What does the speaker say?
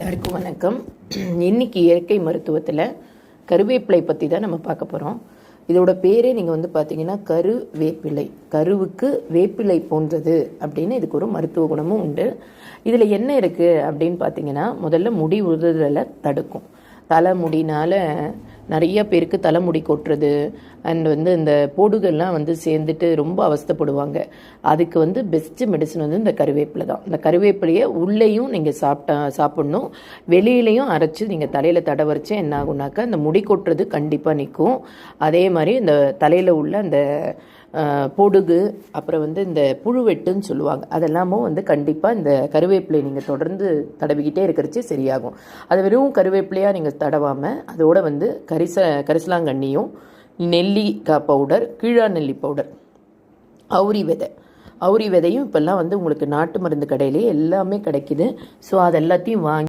எல்லாருக்கும் வணக்கம். இன்னைக்கு இயற்கை மருத்துவத்தில் கருவேப்பிலை பற்றி தான் நம்ம பார்க்க போகிறோம் இதோட பேரே நீங்கள் வந்து பார்த்தீங்கன்னா கரு வேப்பிலை. கருவுக்கு வேப்பிலை போன்றது அப்படின்னு இதுக்கு ஒரு மருத்துவ குணமும் உண்டு. இதில் என்ன இருக்குது அப்படின்னு பார்த்தீங்கன்னா முதல்ல முடி உறுதலை தடுக்கும். தலைமுடினால நிறைய பேருக்கு தலைமுடி கொட்டுறது அண்ட் வந்து இந்த போடுகள்லாம் வந்து சேர்ந்துட்டு ரொம்ப அவஸ்தைப்படுவாங்க. அதுக்கு வந்து பெஸ்ட்டு மெடிசன் வந்து இந்த கருவேப்பிலை தான். இந்த கருவேப்பிலையை உள்ளேயும் நீங்கள் சாப்பிட்டா சாப்பிட்ணும். வெளியிலையும் அரைச்சி நீங்கள் தலையில் தடவரைச்சு என்ன ஆகுனாக்கா இந்த முடி கொட்டுறது கண்டிப்பாக நிற்கும். அதே மாதிரி இந்த தலையில் உள்ள அந்த பொடுகு அப்புறம் வந்து இந்த புழுவெட்டுன்னு சொல்லுவாங்க. அதெல்லாமும் வந்து கண்டிப்பாக இந்த கருவேப்பிலை நீங்கள் தொடர்ந்து தடவிக்கிட்டே இருக்கிறச்சு சரியாகும். அது வெறும் கருவேப்பிலையாக நீங்கள் தடவாமல் அதோடு வந்து கரிச கரிசலாங்கண்ணியும் நெல்லிக்காய் பவுடர் கீழா நெல்லி பவுடர் அவுரி விதை. அவுரி விதையும் இப்போல்லாம் வந்து உங்களுக்கு நாட்டு மருந்து கடையிலேயே எல்லாமே கிடைக்குது. ஸோ அது எல்லாத்தையும் வாங்கி